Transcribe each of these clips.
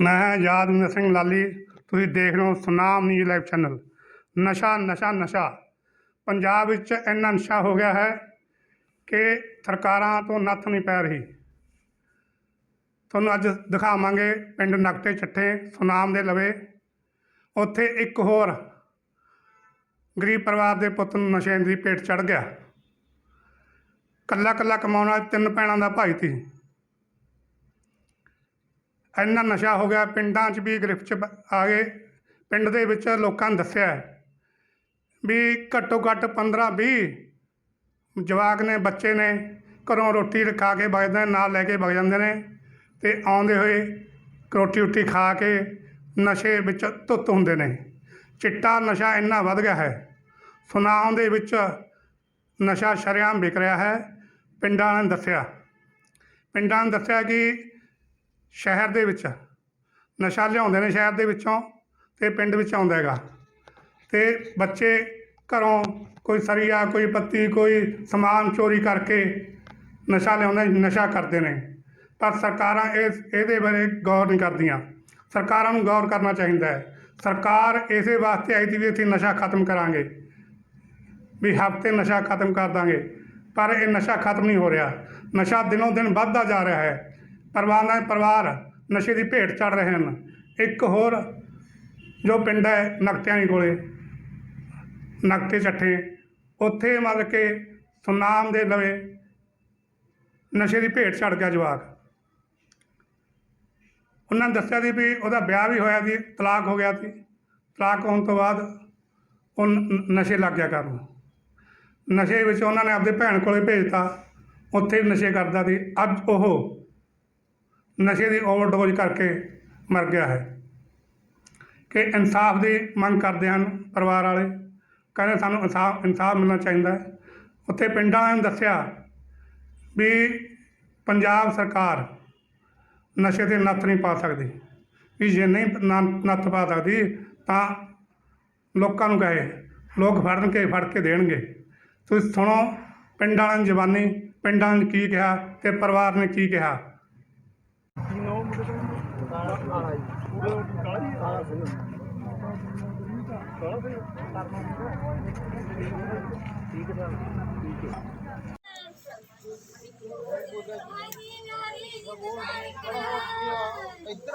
ਮੈਂ ਯਾਦਵਿੰਦਰ ਸਿੰਘ ਲਾਲੀ, ਤੁਸੀਂ ਦੇਖ ਰਹੇ ਹੋ ਸੁਨਾਮ ਨਿਊਜ਼ ਲਾਈਵ ਚੈਨਲ। ਨਸ਼ਾ ਨਸ਼ਾ ਨਸ਼ਾ। ਪੰਜਾਬ ਵਿੱਚ ਇੰਨਾ ਨਸ਼ਾ ਹੋ ਗਿਆ ਹੈ ਕਿ ਸਰਕਾਰਾਂ ਤੋਂ ਨੱਥ ਨਹੀਂ ਪੈ ਰਹੀ। ਤੁਹਾਨੂੰ ਅੱਜ ਦਿਖਾਵਾਂਗੇ ਪਿੰਡ ਨਕਟੇ ਛੱਠੇ ਸੁਨਾਮ ਦੇ ਲਵੇ। ਉੱਥੇ ਇੱਕ ਹੋਰ ਗਰੀਬ ਪਰਿਵਾਰ ਦੇ ਪੁੱਤ ਨੂੰ ਨਸ਼ੇ ਦੀ ਪੇਟ ਚੜ ਗਿਆ। ਕੱਲਾ ਕੱਲਾ ਕਮਾਉਣ ਵਾਲਾ ਤਿੰਨ ਭੈਣਾਂ ਦਾ ਭਾਈ ਸੀ। ਇੰਨਾ ਨਸ਼ਾ ਹੋ ਗਿਆ, ਪਿੰਡਾਂ 'ਚ ਵੀ ਗ੍ਰਿਫਤ 'ਚ ਆ ਗਏ। ਪਿੰਡ ਦੇ ਵਿੱਚ ਲੋਕਾਂ ਨੇ ਦੱਸਿਆ ਵੀ ਘੱਟੋ ਘੱਟ 15 20 ਜਵਾਕ ਨੇ, ਬੱਚੇ ਨੇ ਘਰੋਂ ਰੋਟੀ ਖਾ ਕੇ ਵਗਦੇ ਨੇ, ਨਾਲ ਲੈ ਕੇ ਵਗ ਜਾਂਦੇ ਨੇ ਤੇ ਆਉਂਦੇ ਹੋਏ ਰੋਟੀ ਰੋਟੀ ਖਾ ਕੇ ਨਸ਼ੇ ਵਿੱਚ ਧੁੱਤ ਹੁੰਦੇ ਨੇ। ਚਿੱਟਾ ਨਸ਼ਾ ਇੰਨਾ ਵੱਧ ਗਿਆ ਹੈ। ਸੁਨਾਮ ਦੇ ਵਿੱਚ ਨਸ਼ਾ ਸ਼ਰੇਆਮ ਵਿਕ ਰਿਹਾ ਹੈ। ਪਿੰਡਾਂ ਨੇ ਦੱਸਿਆ, ਪਿੰਡਾਂ ਨੇ ਦੱਸਿਆ ਕਿ ਸ਼ਹਿਰ ਦੇ ਵਿੱਚ। ਨਸ਼ਾ ਲਿਆਉਂਦੇ ਨੇ ਸ਼ਹਿਰ ਦੇ ਵਿੱਚੋਂ ਤੇ ਪਿੰਡ ਵਿੱਚ ਆਉਂਦਾ ਹੈਗਾ। ਤੇ ਬੱਚੇ ਘਰੋਂ ਕੋਈ ਸਰੀਆ, ਕੋਈ ਪੱਤੀ, ਕੋਈ ਸਮਾਨ ਚੋਰੀ ਕਰਕੇ ਨਸ਼ਾ ਲਿਆਉਂਦੇ, ਨਸ਼ਾ ਕਰਦੇ ਨੇ। ਪਰ ਸਰਕਾਰਾਂ ਇਸ, ਇਹਦੇ ਬਾਰੇ ਗੌਰ ਨਹੀਂ ਕਰਦੀਆਂ। ਸਰਕਾਰਾਂ ਨੂੰ ਗੌਰ ਕਰਨਾ ਚਾਹੀਦਾ ਹੈ। ਸਰਕਾਰ ਇਸੇ ਵਾਸਤੇ ਆਈ ਸੀ ਵੀ ਅਸੀਂ ਨਸ਼ਾ ਖਤਮ ਕਰਾਂਗੇ। ਵੀ ਹਫ਼ਤੇ ਨਸ਼ਾ ਖਤਮ ਕਰ ਦਾਂਗੇ। ਪਰ ਇਹ ਨਸ਼ਾ ਖਤਮ ਨਹੀਂ ਹੋ ਰਿਹਾ। ਨਸ਼ਾ ਦਿਨੋਂ ਦਿਨ ਵੱਧਦਾ ਜਾ ਰਿਹਾ ਹੈ। ਪਰਿਵਾਰਾਂ ਦੇ ਪਰਿਵਾਰ ਨਸ਼ੇ ਦੀ ਭੇਟ ਚੜ ਰਹੇ ਹਨ। ਇੱਕ ਹੋਰ ਜੋ ਪਿੰਡ ਹੈ ਨਕਤਿਆਂ ਦੇ ਕੋਲੇ, ਨਕਤੇ ਚੱਠੇ, ਉੱਥੇ ਮਤਲਬ ਕਿ ਸੁਨਾਮ ਦੇ ਲਵੇ ਨਸ਼ੇ ਦੀ ਭੇਟ ਚੜ ਗਿਆ ਜਵਾਕ। ਉਹਨਾਂ ਨੇ ਦੱਸਿਆ ਸੀ ਵੀ ਉਹਦਾ ਵਿਆਹ ਵੀ ਹੋਇਆ ਸੀ, ਤਲਾਕ ਹੋ ਗਿਆ ਸੀ। ਤਲਾਕ ਹੋਣ ਤੋਂ ਬਾਅਦ ਉਹ ਨਸ਼ੇ ਲੱਗ ਗਿਆ ਕਰਨ ਨਸ਼ੇ ਵਿੱਚ ਉਹਨਾਂ ਨੇ ਆਪਦੇ ਭੈਣ ਕੋਲੇ ਭੇਜਤਾ, ਉੱਥੇ ਨਸ਼ੇ ਕਰਦਾ ਸੀ। ਅੱਜ ਉਹ ਨਸ਼ੇ ਦੀ ਓਵਰਡੋਜ਼ ਕਰਕੇ ਮਰ ਗਿਆ ਹੈ। ਕਿ ਇਨਸਾਫ ਦੀ ਮੰਗ ਕਰਦੇ ਹਨ ਪਰਿਵਾਰ ਵਾਲੇ। ਕਹਿੰਦੇ ਸਾਨੂੰ ਇਨਸਾਫ ਇਨਸਾਫ ਮਿਲਣਾ ਚਾਹੀਦਾ ਹੈ। ਉੱਥੇ ਪਿੰਡਾਂ ਵਾਲਿਆਂ ਨੇ ਦੱਸਿਆ ਵੀ ਪੰਜਾਬ ਸਰਕਾਰ ਨਸ਼ੇ ਤੇ ਨੱਥ ਨਹੀਂ ਪਾ ਸਕਦੀ। ਵੀ ਜੇ ਨਹੀਂ ਨ- ਨੱਥ ਪਾ ਸਕਦੀ ਤਾਂ ਲੋਕਾਂ ਨੂੰ ਕਹੇ, ਲੋਕ ਫੜਨ ਕੇ ਫੜ ਕੇ ਦੇਣਗੇ। ਤੁਸੀਂ ਸੁਣੋ, ਪਿੰਡਾਂ ਵਾਲਿਆਂ ਦੀ ਜ਼ਬਾਨੀ ਪਿੰਡਾਂ ਨੇ ਕੀ ਕਿਹਾ ਤੇ ਪਰਿਵਾਰ ਨੇ ਕੀ ਕਿਹਾ। ਇੱਧਰ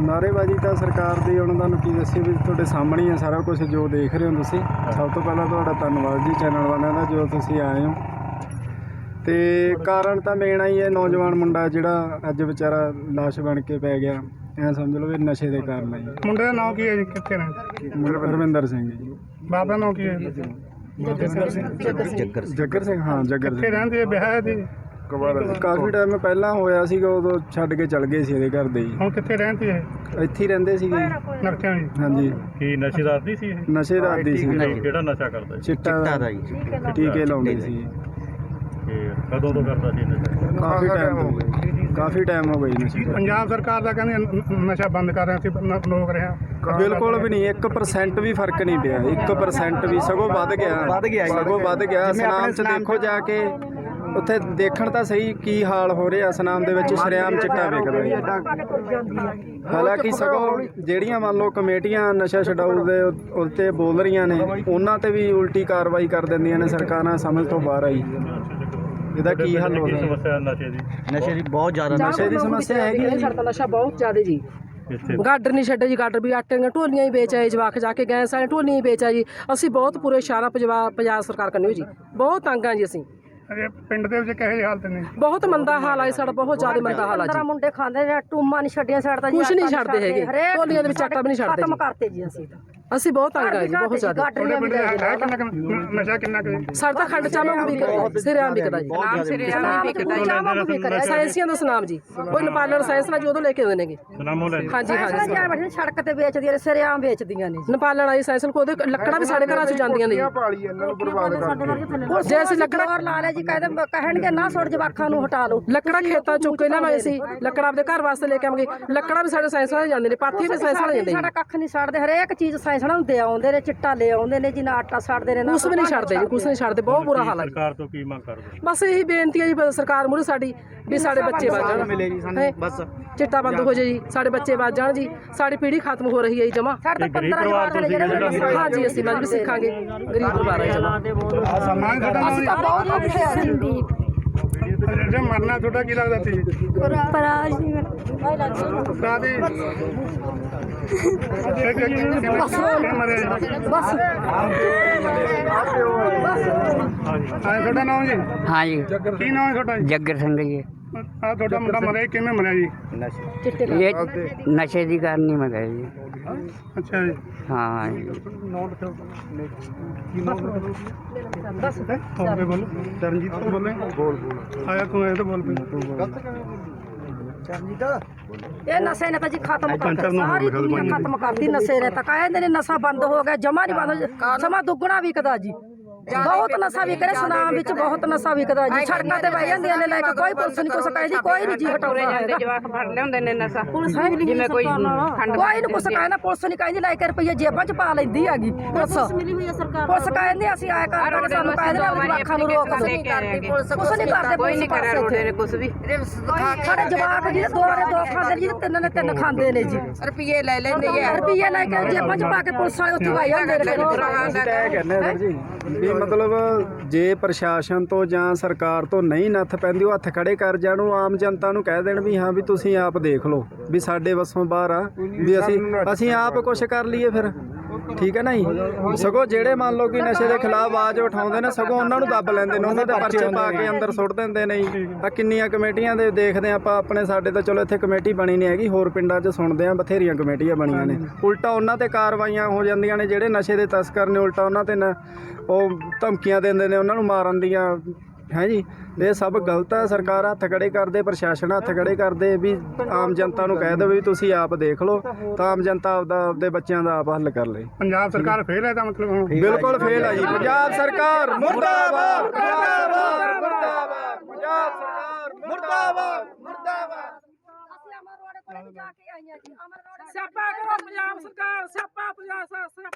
ਕਰੋ ਨਾਅਰੇਬਾਜ਼ੀ ਤਾਂ ਸਰਕਾਰ ਦੀ ਹੁਣ ਤੁਹਾਨੂੰ ਕੀ ਦੱਸੀ ਵੀ ਤੁਹਾਡੇ ਸਾਹਮਣੇ ਹੀ ਹੈ ਸਾਰਾ ਕੁਝ ਜੋ ਦੇਖ ਰਹੇ ਹੋ ਤੁਸੀਂ। ਸਭ ਤੋਂ ਪਹਿਲਾਂ ਤੁਹਾਡਾ ਧੰਨਵਾਦ ਜੀ ਚੈਨਲ ਵਾਲਿਆਂ ਦਾ ਜੋ ਤੁਸੀਂ ਆਏ ਹੋ। ਤੇ ਕਾਰਨ ਤਾਂ ਮੇਨ ਹੀ ਹੈ ਨੌਜਵਾਨ ਮੁੰਡਾ ਜਿਹੜਾ ਅੱਜ ਵਿਚਾਰਾ ਲਾਸ਼ ਬਣ ਕੇ ਪੈ ਗਿਆ। ਐ ਸਮਝ ਲਓ ਵੀ ਨਸ਼ੇ ਦੇ ਕਾਰਨ ਹੈ ਜੀ ਮੁੰਡੇ ਦਾ ਨਾਮ ਕੀ ਹੈ ਜੀ? ਕਿੱਥੇ ਰਹਿੰਦੇ ਰਵਿੰਦਰ ਸਿੰਘ ਜੀ। ਬਾਪ ਦਾ ਨਾਮ ਕੀ ਹੈ? ਜੱਗਰ ਸਿੰਘ। ਹਾਂ ਜੱਗਰ ਕਿੱਥੇ ਸਿੰਘ। ਰਹਿੰਦੇ ਆ ਵਿਆਹ ਦੀ ਕਾਫੀ ਟਾਈਮ ਪਹਿਲਾਂ ਹੋਇਆ ਸੀਗਾ ਉਦੋਂ ਛੱਡ ਕੇ ਚਲ ਗਏ ਸੀ ਇਹਦੇ ਘਰ ਦੇ ਜੀ ਹੁਣ ਕਿੱਥੇ ਰਹਿੰਦੀ ਹੈ ਇੱਥੇ ਹੀ ਰਹਿੰਦੇ ਸੀਗੇ ਜੀ। ਜੀ ਹਾਂਜੀ। ਕੀ ਨਸ਼ੇਦਾਰ ਨਹੀਂ ਸੀ ਇਹ? ਨਸ਼ੇ ਦਾ ਆਦੀ ਸੀ। ਕਿਹੜਾ ਨਸ਼ਾ ਕਰਦਾ ਸੀ? ਚਿੱਟਾ ਦਾ ਟੀਕੇ ਲਾਉਂਦੇ ਸੀ। ਤੇ ਕਦੋਂ ਤੋਂ ਕਰਦਾ ਸੀ ਨਸ਼ਾ? ਕਾਫੀ ਟਾਈਮ ਹੋ ਗਿਆ। ਕਾਫੀ ਟਾਈਮ ਹੋ ਗਿਆ ਨਸ਼ੇ ਪੰਜਾਬ ਸਰਕਾਰ ਦਾ ਕਹਿੰਦੀ ਨ- ਨ- ਨਸ਼ਾ ਬੰਦ ਕਰ ਰਿਹਾ ਸੀ ਨ- ਰੋਕ ਰਿਹਾ। ਬਿਲਕੁਲ ਵੀ ਨਹੀਂ 1% ਵੀ ਫ਼ਰਕ ਨਹੀਂ ਪਿਆ। 1% ਵੀ ਸਗੋਂ ਵੱਧ ਗਿਆ। ਵੱਧ ਗਿਆ ਸਗੋਂ ਵੱਧ ਗਿਆ। ਸਨਾਮ ਚ ਦੇਖੋ ਜਾ ਕੇ ਉੱਥੇ ਦੇਖਣ ਤਾਂ ਸਹੀ ਕੀ ਹਾਲ ਹੋ ਰਿਹਾ ਸਨਾਮ ਦੇ ਵਿੱਚ ਸ਼ਰੇਆਮ ਚਿੱਟਾ ਵਿਕਦਾ ਜੀ ਹਾਲਾਂਕਿ ਸਗੋਂ ਜਿਹੜੀਆਂ ਮੰਨ ਲਓ ਕਮੇਟੀਆਂ ਨਸ਼ਾ ਛਡਾਊ ਦੇ ਉੱਤੇ ਬੋਲ ਰਹੀਆਂ ਨੇ ਉਹਨਾਂ ਤੇ ਵੀ ਉਲਟੀ ਕਾਰਵਾਈ ਕਰ ਦਿੰਦੀਆਂ ਨੇ ਸਰਕਾਰਾਂ ਸਮਝ ਤੋਂ ਬਾਹਰ ਆਈ। ਇਹਦਾ ਕੀ ਹੱਲ ਹੋ ਸਕਦਾ? ਨਸ਼ੇ ਦੀ ਨਸ਼ੇ ਦੀ। ਬਹੁਤ ਜ਼ਿਆਦਾ ਨਸ਼ੇ ਦੀ ਸਮੱਸਿਆ ਹੈਗੀ ਹੈ। ਸਾਡਾ ਨਸ਼ਾ ਬਹੁਤ ਜ਼ਿਆਦਾ ਜੀ। ਗਾਡਰ ਨਹੀਂ ਛੱਡੇ ਜੀ ਗਾਡਰ ਵੀ ਆਟੇ ਦੀਆਂ ਢੋਲੀਆਂ ਹੀ ਵੇਚ ਆਏ ਜਵਾਕ ਜਾ ਕੇ ਗਏ ਸਾਰੇ ਢੋਲੀਆਂ ਹੀ ਵੇਚ ਆਏ ਜੀ। ਅਸੀਂ ਬਹੁਤ ਪੂਰੇ ਇਸ਼ਾਰਾ ਪੰਜਾਬ ਸਰਕਾਰ ਕਰਨੀ ਜੀ। ਬਹੁਤ ਤੰਗ ਆ ਜੀ ਅਸੀਂ। ਅਜੇ ਪਿੰਡ ਦੇ ਵਿੱਚ ਕਿਹੋ ਜਿਹੀ ਹਾਲਤ ਨੇ ਬਹੁਤ ਮੰਦਾ ਹਾਲ ਹੈ ਸਾਡਾ ਬਹੁਤ ਜ਼ਿਆਦਾ ਮੰਦਾ ਹਾਲ ਹੈ ਜੀ। ਮੁੰਡੇ ਖਾਂਦੇ ਨੇ ਟੂਮਾਂ ਨਹੀਂ ਛੱਡੀਆਂ ਛੱਡਦਾ ਕੁਛ ਨਹੀਂ ਛੱਡਦੇ ਹੈਗੇ। ਢੋਲੀਆਂ ਦੇ ਵਿੱਚ ਆਟਾ ਵੀ ਨਹੀਂ ਛੱਡਦੇ ਖਤਮ ਜੀ। ਕਰਤੇ ਜੀ ਅਸੀਂ ਤਾਂ। ਅਸੀਂ ਬਹੁਤ ਤੰਗ ਆ ਜੀ ਬਹੁਤ ਜ਼ਿਆਦਾ। ਤੁਹਾਡੇ ਪਿੰਡ ਦਾ ਹੈ ਕਿੰਨਾ ਕੁ ਨ- ਨਸ਼ਾ ਕਿੰਨਾ ਕੁ ਜੀ? ਸਾਡਾ ਖੰਡ ਚਾਮਾ ਵੀ ਵਿਕਦਾ ਜੀ। ਸਾਇੰਸੀਆਂ ਦਾ ਸੁਨਾਮ ਜੀ। ਕੋਈ ਨੇਪਾਲਣ ਸਾਇੰਸ ਨਾਲ ਜੀ ਉਦੋਂ ਲੈ ਕੇ ਆਉਂਦੇ ਨੇਗੇ। ਸੁਨਾਮੋ ਲੈ ਹਾਂਜੀ ਹਾਂਜੀ। ਜਾਂ ਬੈਠੇ ਸੜਕ ਤੇ ਵੇਚਦੀਆਂ ਨੇ ਸਿਰਿਆਮ ਵੇਚਦੀਆਂ ਨੇ ਨੇਪਾਲਣ ਆਈ ਸਾਇੰਸ ਨੂੰ ਉਹਦੇ ਲੱਕੜਾਂ ਵੀ ਸਾਡੇ ਘਰਾਂ 'ਚ ਜਾਂਦੀਆਂ ਨੇ ਜੀ। ਜੇ ਅਸੀਂ ਲੱਕੜਾਂ ਹੋਰ ਲਾ ਲਿਆ ਜੀ ਕਹਿੰਦੇ ਕਹਿਣਗੇ ਨਾ ਸੁੱਟ ਜਵਾਖਾਂ ਨੂੰ ਹਟਾ ਲਓ। ਲੱਕੜਾਂ ਖੇਤਾਂ ਚੁੱਕ ਕੇ ਲਿਆਵਾਂਗੇ ਸੀ ਲੱਕੜਾਂ ਆਪਣੇ ਘਰ ਵਾਸਤੇ ਲੈ ਕੇ ਆਵਾਂਗੇ ਲੱਕੜਾਂ ਵੀ ਸਾਡੇ ਸਾਇੰਸ ਵਾਲੇ ਜਾਂਦੇ ਨੇ ਪਾਥੀਆਂ ਵੀ ਸਾਇੰਸ ਵਾਲੇ ਜਾਂਦੇ ਸਾਡਾ ਨੇ। ਕੱਖ ਨਹੀਂ ਛੱਡਦੇ ਹਰੇਕ ਚੀਜ਼ ਨੂੰ ਦੇ ਆਉਂਦੇ ਨੇ ਚਿੱਟਾ ਲੈ ਆਉਂਦੇ ਨੇ ਜੀ ਨਾ ਆਟਾ ਛੱਡਦੇ ਨੇ ਨਾ ਕੁਛ ਵੀ ਨਹੀਂ ਛੱਡਦੇ ਜੀ ਕੁਛ ਨਹੀਂ ਛੱਡਦੇ ਬਹੁਤ ਬੁਰਾ ਹਾਲ ਹੈ। ਜੀ। ਸਰਕਾਰ ਤੋਂ ਕੀ ਮੰਗ ਕਰਦੇ ਬਸ ਇਹੀ ਬੇਨਤੀ ਹੈ ਜੀ ਸਰਕਾਰ ਮੂਹਰੇ ਸਾਡੀ ਵੀ ਸਾਡੇ ਬੱਚੇ ਬਚ ਜਾਣ। ਹੈਂ? ਬਸ। ਚਿੱਟਾ ਬੰਦ ਹੋ ਜਾਏ ਜੀ ਸਾਡੇ ਬੱਚੇ ਬਚ ਜਾਣ ਜੀ ਸਾਡੀ ਪੀੜ੍ਹੀ ਖਤਮ ਹੋ ਰਹੀ ਹੈ ਜੀ ਜਮਾ। ਸਾਡੇ ਇਹ ਤਾਂ ਗਰੀਬ 15 ਪਰਿਵਾਰ ਜਵਾਕ ਨੇ ਤੋਂ ਜਿਹੜੇ ਜਿਹੜਾ ਹਾਂਜੀ ਅਸੀਂ ਮਜਬੀ ਸਿੱਖਾਂਗੇ। ਗਰੀਬ ਪਰਿਵਾਰ ਹੈ ਜਮਾ। ਹਾਂ ਨਾਮ ਜੀ? ਬਹੁਤ ਔਖੇ ਆ। ਜੀ ਜੇ ਮਰਨਾ ਤੁਹਾਡਾ ਕੀ ਲੱਗਦਾ ਸੀ? ਪਰਾਜ ਨਹੀਂ ਭਰਾ ਦੀ ਮਰਿਆ ਜੀ? ਬਸ। ਹਾਂ ਤੁਹਾਡਾ ਨਾਮ ਜੀ? ਹਾਂ ਜੀ। ਕੀ ਨਾਮ ਹੈ ਤੁਹਾਡਾ ਜੀ? ਜੱਗਰ ਸਿੰਘ ਜੀ। ਆ ਤੁਹਾਡਾ ਮੁੰਡਾ ਮਰਿਆ ਜੀ, ਕਿਵੇਂ ਮਰਿਆ ਜੀ? ਇਹ ਨਸ਼ੇ ਦੀ ਕਾਰਨ ਨਹੀਂ ਮਰਿਆ ਜੀ। ਅੱਛਾ ਜੀ। ਹਾਂ ਜੀ। ਹੋਵੇ ਬੋਲ। ਚਰਨਜੀਤ ਤੋਂ ਬੋਲੇ? ਬੋਲ ਬੋਲ। ਆਇਆ ਤੂੰ ਇਹ ਤਾਂ ਬੋਲ ਪਈ ਇਹ ਨਸ਼ੇ ਨੇ ਤਾਂ ਜੀ ਖਤਮ ਕਰਤਾ। ਸਾਰੀ ਦੁਨੀਆ ਖਤਮ ਕਰਤੀ। ਨਸ਼ੇ ਨੇ ਤਾਂ। ਕਹਿੰਦੇ ਨੇ ਨਸ਼ਾ ਬੰਦ ਹੋ ਗਿਆ ਜਮਾ ਨਹੀਂ ਬੰਦ। ਸਮਾਂ ਦੁੱਗਣਾ ਵਿਕਦਾ ਜੀ। ਬਹੁਤ ਨਸ਼ਾ ਵਿਕ ਰਿਹਾ ਸੁਨਾਮ ਵਿੱਚ ਬਹੁਤ ਨਸ਼ਾ ਵਿਕਦਾ ਜੀ ਸੜਕਾਂ ਤੇ ਬਹਿ ਜਾਂਦੀਆਂ ਨੇ ਲੈ ਕੇ ਕੋਈ ਪੁਲਿਸ ਨਹੀਂ ਕੁਛ ਕਹਿੰਦੀ ਕੋਈ ਨਹੀਂ ਜੀ ਹਟਾਉਂਦਾ ਹੈਗਾ ਜਵਾਕ ਫੜ ਲਿਆਉਂਦੇ ਨੇ ਨਸ਼ਾ ਪੁਲਿਸ ਹੈ ਵੀ ਜਿਵੇਂ ਕੋਈ ਖੰਡ ਕੋਈ ਨੂੰ ਕੁਛ ਕਹਿੰਦਾ ਪੁਲਿਸ ਨਹੀਂ ਕਹਿੰਦੀ ਲੈ ਕੇ ਰੁਪਈਏ ਜੇਬਾਂ 'ਚ ਪਾ ਲੈਂਦੀ ਹੈਗੀ ਪੁਲਿਸ ਪੁਲਿਸ ਕਹਿੰਦੀ ਅਸੀਂ ਆਇਆ ਕਰ ਕਰ ਸਾਨੂੰ ਕਹਿੰਦੇ ਆਪਣੇ ਜਵਾਕਾਂ ਨੂੰ ਰੋਕ ਦੋ ਕੁਛ ਨਹੀਂ ਕਰਦੇ ਕੋਈ ਨਹੀਂ ਕਰਿਆ ਰੋਡੇ ਨੇ ਕੁਝ ਵੀ ਸਾਡੇ ਜਵਾਕ ਜੀ ਦੋ ਨੇ ਦੋ ਖਾਂਦੇ ਨੇ ਜੀ ਤਿੰਨ ਨੇ ਤਿੰਨ ਖਾਂਦੇ ਨੇ ਜੀ ਰੁਪਏ ਲੈ ਲੈਂਦੇ ਆ ਰੁਪਈਏ ਲੈ ਕੇ ਜੇਬਾਂ 'ਚ ਪਾ ਕੇ ਪੁਲਿਸ ਵਾਲੇ ਉੱਥੇ ਵਾਈ ਜਾਂਦੇ ਨੇ ਅਸੀਂ ਤਾਂ ਇਹ ਕਹਿੰਦੇ ਆ ਸਰ ਜੀ ਵੀ ਮਤਲਬ ਜੇ ਪ੍ਰਸ਼ਾਸਨ ਤੋਂ ਜਾਂ ਸਰਕਾਰ ਤੋਂ ਨਹੀਂ ਨੱਥ ਪੈਂਦੀ, ਉਹ ਹੱਥ ਖੜੇ ਕਰ ਜਾਣ, ਉਹ ਆਮ ਜਨਤਾ ਨੂੰ ਕਹਿ ਦੇਣ ਵੀ ਹਾਂ ਵੀ ਤੁਸੀਂ ਆਪ ਦੇਖ ਲਓ ਵੀ ਸਾਡੇ ਵੱਸੋਂ ਬਾਹਰ ਆ, ਵੀ ਅਸੀਂ ਅਸੀਂ ਆਪ ਕੁਝ ਕਰ ਲਈਏ ਫਿਰ। ਠੀਕ ਹੈ ਨਾ ਜੀ ਸਗੋਂ ਜਿਹੜੇ ਮੰਨ ਲਓ ਕਿ ਨਸ਼ੇ ਦੇ ਖਿਲਾਫ ਆਵਾਜ਼ ਉਠਾਉਂਦੇ ਨੇ ਸਗੋਂ ਉਹਨਾਂ ਨੂੰ ਦੱਬ ਲੈਂਦੇ ਨੇ ਉਹਨਾਂ ਦੇ ਪਰਚੇ ਪਾ ਕੇ ਅੰਦਰ ਸੁੱਟ ਦਿੰਦੇ ਨੇ ਜੀ। ਆ ਕਿੰਨੀਆਂ ਕਮੇਟੀਆਂ ਦੇ ਦੇਖਦੇ ਹਾਂ ਆਪਾਂ ਆਪਣੇ ਸਾਡੇ ਤਾਂ ਚਲੋ ਇੱਥੇ ਕਮੇਟੀ ਬਣੀ ਨਹੀਂ ਹੈਗੀ ਹੋਰ ਪਿੰਡਾਂ 'ਚ ਸੁਣਦੇ ਆ ਬਥੇਰੀਆਂ ਕਮੇਟੀਆਂ ਬਣੀਆਂ ਨੇ। ਉਲਟਾ ਉਹਨਾਂ ਤੇ ਕਾਰਵਾਈਆਂ ਹੋ ਜਾਂਦੀਆਂ ਨੇ ਜਿਹੜੇ ਨਸ਼ੇ ਦੇ ਤਸਕਰ ਨੇ ਉਲਟਾ ਉਹਨਾਂ ਤੇ ਨ- ਉਹ ਧਮਕੀਆਂ ਦਿੰਦੇ ਨੇ ਉਹਨਾਂ ਨੂੰ ਮਾਰਨ ਦੀਆਂ ਹੈ ਜੀ ਇਹ ਸਭ ਗਲਤ ਹੈ ਸਰਕਾਰ ਹੱਥ ਖੜੇ ਕਰਦੇ ਪ੍ਰਸ਼ਾਸਨ ਹੱਥ ਖੜੇ ਕਰਦੇ ਵੀ ਆਮ ਜਨਤਾ ਨੂੰ ਕਹਿ ਦੇਵੇ ਵੀ ਤੁਸੀਂ ਆਪ ਦੇਖ ਲਓ ਤਾਂ ਆਮ ਜਨਤਾ ਆਪਦਾ ਆਪਦੇ ਬੱਚਿਆਂ ਦਾ ਆਪ ਹੱਲ ਕਰ ਲੇ ਪੰਜਾਬ ਸਰਕਾਰ ਫੇਲ ਹੈ ਤਾਂ ਮਤਲਬ ਹੁਣ? ਬਿਲਕੁਲ ਫੇਲ ਹੈ ਜੀ। ਪੰਜਾਬ ਸਰਕਾਰ ਮੁਰਦਾਬਾਦ ਮੁਰਦਾਬਾਦ ਮੁਰਦਾਬਾਦ ਪੰਜਾਬ ਸਰਕਾਰ ਮੁਰਦਾਬਾਦ ਮੁਰਦਾਬਾਦ। ਅਸੀਂ ਅਮਰ ਰੋੜੇ ਕੋਲ ਜਾ ਕੇ ਆਈਆਂ ਜੀ। ਅਮਰ ਰੋੜੇ ਸਿਆਪਾ ਕਰੋ ਪੰਜਾਬ ਸਰਕਾਰ ਸਿਆਪਾ ਪੰਜਾਬ ਸਿਆਪਾ